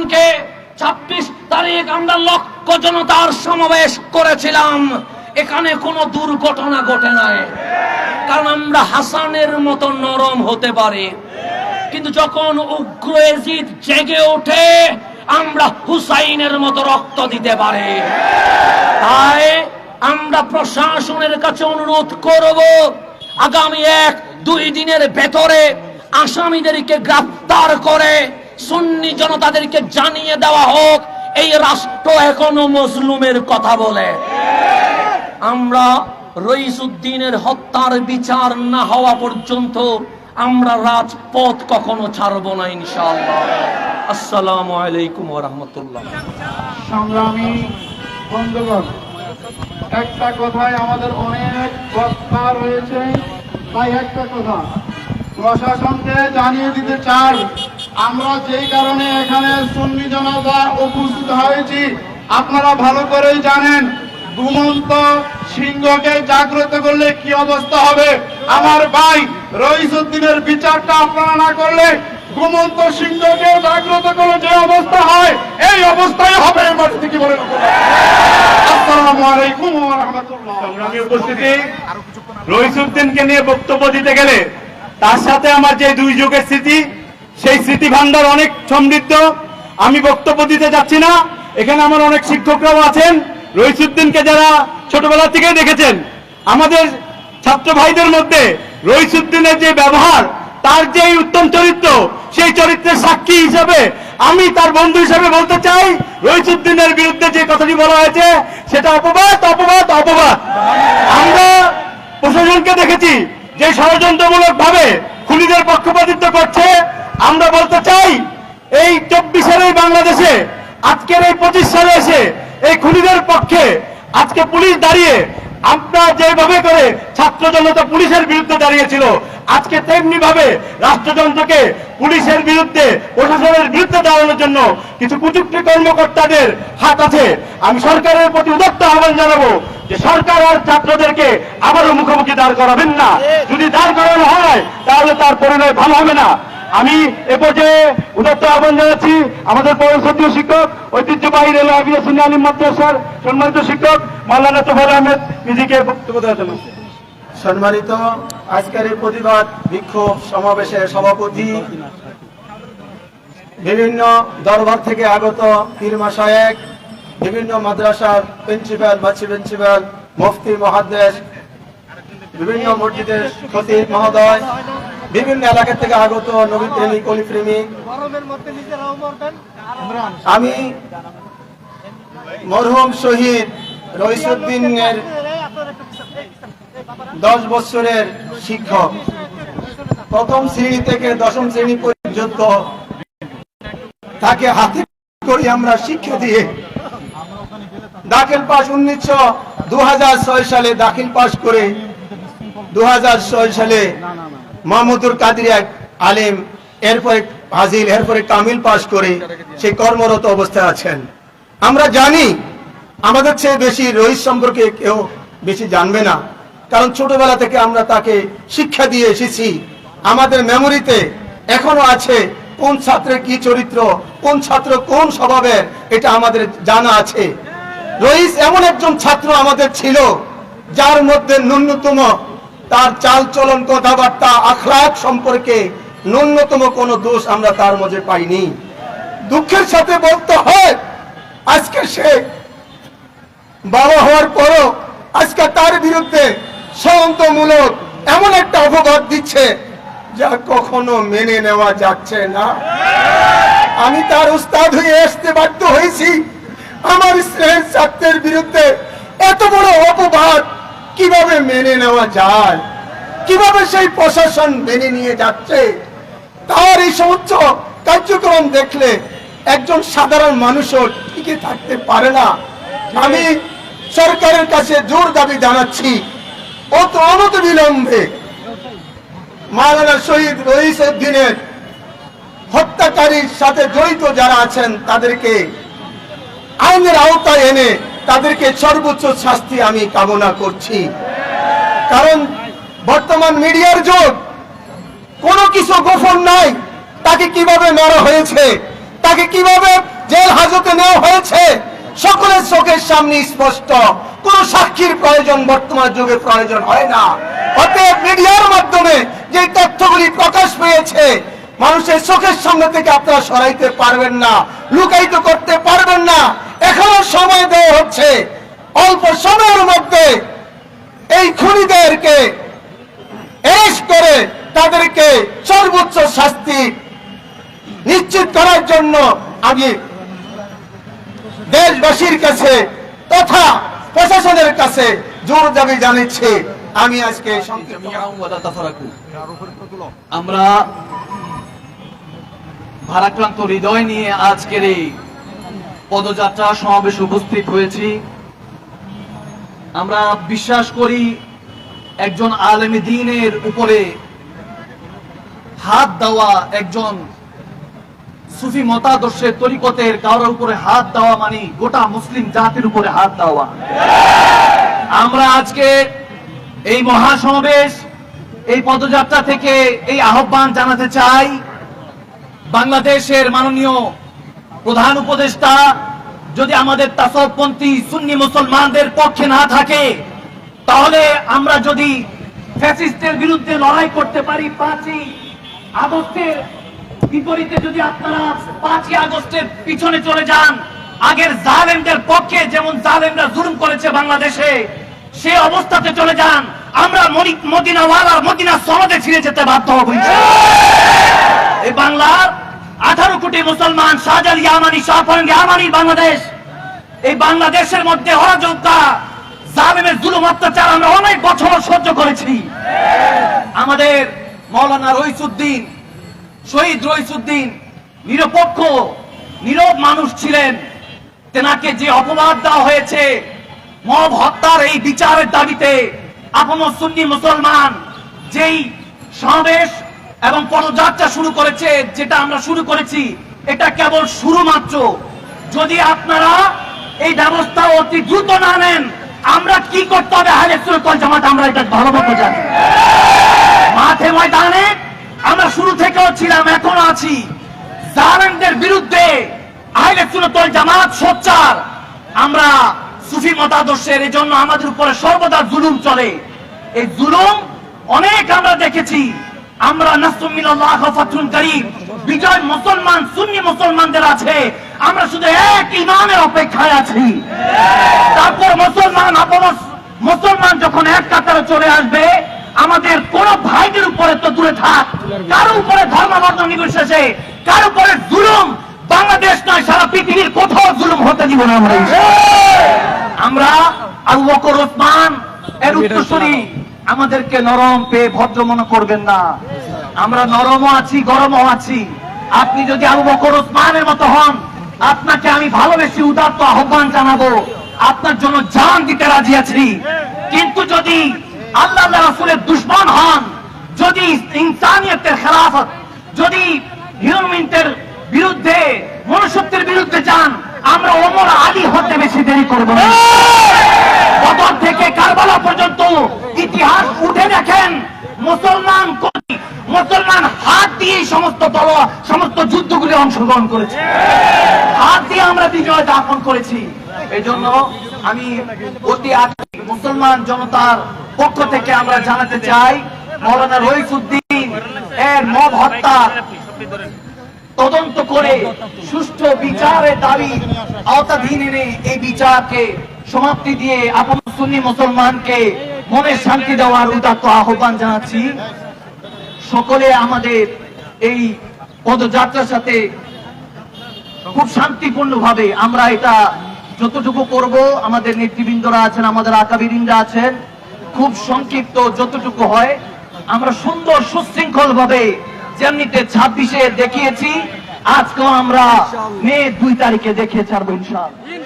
প্রশাসনকে ছাব্বিশ তারিখ আমরা লক্ষ জনতার সমাবেশ করেছিলাম। এখানে কোনো দুর্ঘটনা ঘটে নাই। কারণ আমরা হাসানের মতো নরম হতে পারি। কিন্তু যখন উগ্র এজিদ জেগে ওঠে, আমরা হুসাইনের মতো রক্ত দিতে পারি। তাই আমরা প্রশাসনের কাছে অনুরোধ করব, আগামী এক দুই দিনের ভেতরে আসামিদেরকে গ্রেফতার করে সুন্নি জনতাদেরকে জানিয়ে দেওয়া হোক, এই রাষ্ট্র এখনও মজলুমের কথা বলে। আমরা রইসুদ্দিনের হত্যার বিচার না হওয়া পর্যন্ত আমরা রাজপথ কখনো ছাড়বো না, ইনশাআল্লাহ। আসসালামু আলাইকুম ওয়া রাহমাতুল্লাহ। সংগ্রামী বন্ধুগণ, একটা কথায় আমাদের অনেক কথা রয়েছে, তাই একটা কথা। প্রশাসনকে জানিয়ে দিতে চাই আমরা যেই কারণে এখানে সুন্নি জনতা উপস্থিত হয়েছি, আপনারা ভালো করেই জানেন, ঘুমন্ত সিংহকে জাগ্রত করলে কি অবস্থা হবে? আমার ভাই রইসুদ্দিনের বিচারটা আপনারা না করলে ঘুমন্ত সিংহকে জাগ্রত করলে যে অবস্থা হয়, এই অবস্থায় হবে এই মাটিতে কি বলেন আসসালামু আলাইকুম ওয়া রাহমাতুল্লাহ। উপস্থিতি নিয়ে বক্তব্য দিতে গেলে তার সাথে আমার যে দুই যুগের স্মৃতি সেই স্মৃতি ভান্ডার অনেক সমৃদ্ধ। আমি বক্তব্য দিতে যাচ্ছি না। এখানে আমার অনেক শিক্ষকরাও আছেন। রইসুদ্দিনকে যারা ছোটবেলা থেকেই দেখেছেন, আমাদের ছাত্র ভাইদের মধ্যে রইসুদ্দিনের যে ব্যবহার, তার যে উত্তম চরিত্র, সেই চরিত্রের সাক্ষী হিসাবে আমি তার বন্ধু হিসাবে বলতে চাই, রইসুদ্দিনের বিরুদ্ধে যে কথাটি বলা হয়েছে, সেটা অপবাদ অপবাদ অপবাদ। আমরা প্রশাসনকে দেখেছি যে ষড়যন্ত্রমূলক ভাবে খুনিদের পক্ষপাতিত্ব করছে আমরা বলতে চাই, এই চব্বিশ এই বাংলাদেশে, আজকের এই পঁচিশ সালে এসে এই খুনিদের পক্ষে আজকে পুলিশ দাঁড়িয়ে আমরা যেভাবে করে ছাত্র জনতা পুলিশের বিরুদ্ধে দাঁড়িয়েছিল, আজকে তেমনি ভাবে রাষ্ট্রযন্ত্রকে পুলিশের বিরুদ্ধে, প্রশাসনের বিরুদ্ধে দাঁড়ানোর জন্য কিছু কুচুক্তি কর্মকর্তাদের হাত আছে। আমি সরকারের প্রতি উদত্ত আহ্বান জানাব যে সরকার আর ছাত্রদেরকে আবারও মুখোমুখি দাঁড় করাবেন না। যদি দাঁড় করানো হয়, তাহলে তার পরিণয় ভালো হবে না। আমি এ পর্যায়ে উদত্ত আহ্বান জানাচ্ছি আমাদের পৌরসদীয় শিক্ষক, ঐতিহ্যবাহী রেল আভিয়েশন আলিম মাদ্রাসার সম্মানিত শিক্ষক, মাওলানা তোফাল আহমেদ নিজেকে বক্তব্য দেওয়ার জন্য। সম্মানিত আজকের এই প্রতিবাদ বিক্ষোভ সমাবেশের সভাপতি, বিভিন্ন দরবার থেকে আগত পীরমা সাহেব বিভিন্ন মাদ্রাসার প্রিন্সিপাল বাচ্চি প্রিন্সিপাল, মুফতি, মহাদেশ, বিভিন্ন মসজিদের খতিব মহোদয় বিভিন্ন এলাকা থেকে আগত নবী প্রেমিক অলি প্রেমিক আমি মরহুম শহীদ রইসুদ্দিনের দশ বছরের শিক্ষক। প্রথম শ্রেণি থেকে দশম শ্রেণি পর্যন্ত তাকে হাতে করি আমরা শিক্ষা দিয়ে। দাখিল পাস উনিশশো দু সালে দাখিল পাস করে দু হাজার ছয় সালে মাহমুদুর কাদির এক আলেম, এরপরে হাজিল এরপরে কামিল পাশ করে সে কর্মরত অবস্থায় আছেন। আমরা জানি আমাদের চেয়ে বেশি রহিত সম্পর্কে কেউ বেশি জানবে না, কারণ ছোটবেলা থেকে আমরা তাকে শিক্ষা দিয়ে এসেছি। আমাদের মেমোরিতে এখনও আছে কোন ছাত্রের কি চরিত্র, কোন ছাত্র কোন স্বভাবের এটা আমাদের জানা আছে। রইস এমন একজন ছাত্র আমাদের ছিল, যার মধ্যে ন্যূনতম তার চাল চলন কথাবার্তা আখলাক সম্পর্কে ন্যূনতম কোনো দোষ আমরা তার মধ্যে পাইনি। দুঃখের সাথে বলতে হয়, আজকে সে বাবা হওয়ার পরও আজকে তার বিরুদ্ধে ষড়যন্ত্রমূলক এমন একটা অপবাদ দিচ্ছে যা কখনো মেনে নেওয়া যাচ্ছে না। আমি তার উস্তাদ হয়ে আসতে বাধ্য হয়েছি। আমার স্নেহের ছাত্রের বিরুদ্ধে এত বড় অপবাদ কীভাবে মেনে নেওয়া যায়? কীভাবে সেই প্রশাসন মেনে নিয়ে যাচ্ছে? তার এই সমস্ত কার্যক্রম দেখলে একজন সাধারণ মানুষও টিকে থাকতে পারে না। আমি সরকারের কাছে জোর দাবি জানাচ্ছি, অত অনত বিলম্বে মাওলানা শহীদ রইস উদ্দিনের হত্যাকারীর সাথে জড়িত যারা আছেন, তাদেরকে আইনের আওতায় এনে তাদেরকে সর্বোচ্চ শাস্তি আমি কামনা করছি। কারণ বর্তমান মিডিয়ার যুগ, কোনো কিছু গোপন নাই। তাকে কীভাবে মারা হয়েছে, তাকে কীভাবে হেফাজতে নেওয়া হয়েছে, সকলের চোখের সামনে স্পষ্ট। কোন সাক্ষীর প্রয়োজন বর্তমান যুগে প্রয়োজন হয় না। অতএব মিডিয়ার মাধ্যমে যে তথ্যগুলি প্রকাশ পেয়েছে, মানুষের চোখের সামনে থেকে আপনারা সরাইতে পারবেন না, লুকায়িত করতে পারবেন না। এখনও সময় দেওয়া হচ্ছে। অল্প সময়ের মধ্যে এই খুনিদেরকে অ্যারেস্ট করে তাদেরকে সর্বোচ্চ শাস্তি নিশ্চিত করার জন্য আমি দেশবাসীর কাছে তথা প্রশাসনের কাছে জোর দাবি জানাচ্ছি আমি আজকে আমরা ভারাক্রান্ত হৃদয় নিয়ে আজকের এই পদযাত্রা সমাবেশে উপস্থিত হয়েছি। আমরা বিশ্বাস করি একজন আলেমী দিনের উপরে হাত দেওয়া একজন সুফি মতাদর্শের তরিকতের কারোর উপরে হাত দেওয়া মানে গোটা মুসলিম জাতির উপরে হাত দেওয়া। আমরা আজকে এই মহাসমাবেশ, এই পদযাত্রা থেকে এই আহ্বান জানাতে চাই, বাংলাদেশের মাননীয় প্রধান উপদেষ্টা, যদি আমাদের তাসবপন্থী সুন্নি মুসলমানদের পক্ষে না থাকে, তাহলে আমরা যদি ফ্যাসিস্টের বিরুদ্ধে লড়াই করতে পারি পাঁচই আগস্টের বিপরীতে, যদি আপনারা পাঁচই আগস্টের পিছনে চলে যান, আগের জালেমদের পক্ষে যেমন জালেমরা জুলুম করেছে বাংলাদেশে, সে অবস্থাতে চলে যান, আমরা মদিনাওয়ালার মদিনা সনদে ছিঁড়ে যেতে বাধ্য হব। এই বাংলার আঠারো কোটি মুসলমান শাহজাল ইয়ামানি শাহফরান ইয়ামানি বাংলাদেশ। এই বাংলাদেশের মধ্যে অরাজকতা, জালেমের জুলুম, অত্যাচার আমরা অনেক বছর সহ্য করেছি। আমাদের মৌলানা রইসুদ্দিন, শহীদ রইসুদ্দিন নিরপেক্ষ, নীরব মানুষ ছিলেন। তেনাকে যে অপবাদ দেওয়া হয়েছে, মব হত্যার এই বিচারের দাবিতে আপন সুন্নি মুসলমান যেই সমাবেশ এবং পদযাত্রা শুরু করেছে, যেটা আমরা শুরু করেছি, এটা কেবল শুরু মাত্র যদি আপনারা এই ব্যবস্থা অতি দ্রুত না নেন, আমরা কি করতে হবে? সুরতল জামাত, আমরা এটা ভালো মতো জানি। মাঠে ময়দানে আমরা শুরু থেকেও ছিলাম, এখনও আছি। জালেমদের বিরুদ্ধে আহলে সুন্নাতুল জামাত সোচ্চার। আমরা সুফি মতাদর্শের এই জন্য আমাদের উপরে সর্বদা জুলুম চলে। এই জুলুম অনেক আমরা দেখেছি। আমরা নাসমিল্লাহ ফাতুন বিজয় মুসলমান, সুন্নি মুসলমানদের আছে। আমরা শুধু এক ইমানের অপেক্ষায় আছি। তারপর মুসলমান আপন মুসলমান যখন এক কাতারে চলে আসবে, আমাদের কোন ভাইদের উপরে তো দূরে থাক। কারও উপরে ধর্মবর্ণ নির্বিশেষে? কারও উপরে জুলুম? বাংলাদেশ নয়, সারা পৃথিবীর কোথাও জুলুম হতে দিব না আমরা আমরা। আবু বকর, ওসমান, এর উত্তরসূরি। আমাদেরকে নরম পেয়ে ভদ্র মনে করবেন না। আমরা নরমও আছি গরমও আছি। আপনি যদি আবু বকর ওসমানের মতো হন আপনাকে আমি ভালোবেসে উদাত্ত আহ্বান জানাব। আপনার জন্য জান দিতে রাজি আছি। কিন্তু যদি আল্লাহ রাসুলের দুশ্মন হন যদি ইনসানিয়তের খেলাফত যদি হিউম্যানিটের বিরুদ্ধে মনুষ্যত্বের বিরুদ্ধে যান আমরা ওমর আলী হতে বেশি দেরি করব বদর থেকে কারবালা পর্যন্ত ইতিহাস উঠে দেখেন, মুসলমান মুসলমান হাত দিয়ে সমস্ত দল, সমস্ত যুদ্ধগুলি অংশগ্রহণ করেছে। হাত দিয়ে আমরা বিজয় দাপন করেছি। এই জন্য আমি অতি আজকে মুসলমান জনতার পক্ষ থেকে আমরা জানাতে চাই, মৌলানা রইসুদ্দিন এর মব হত্যা তদন্ত করে সুষ্ঠু বিচারের দাবি আওতাধীন এনে এই বিচারকে সমাপ্তি দিয়ে আপন সুন্নি মুসলমানকে মনের শান্তি দেওয়ার উদাত্ত আহ্বান জানাচ্ছি। সকলে আমাদের এই পদযাত্রার সাথে খুব শান্তিপূর্ণ ভাবে আমরা এটা যতটুকু করব, আমাদের নেতৃবৃন্দরা আছেন, আমাদের আকাবিরিন্দা আছেন, খুব সংক্ষিপ্ত যতটুকু হয়, আমরা সুন্দর সুশৃঙ্খল ভাবে যেমনিতে ছাব্বিশে দেখিয়েছি, আজকেও আমরা মে দুই তারিখে দেখিয়ে ছাড়বো ইনশাআল্লাহ।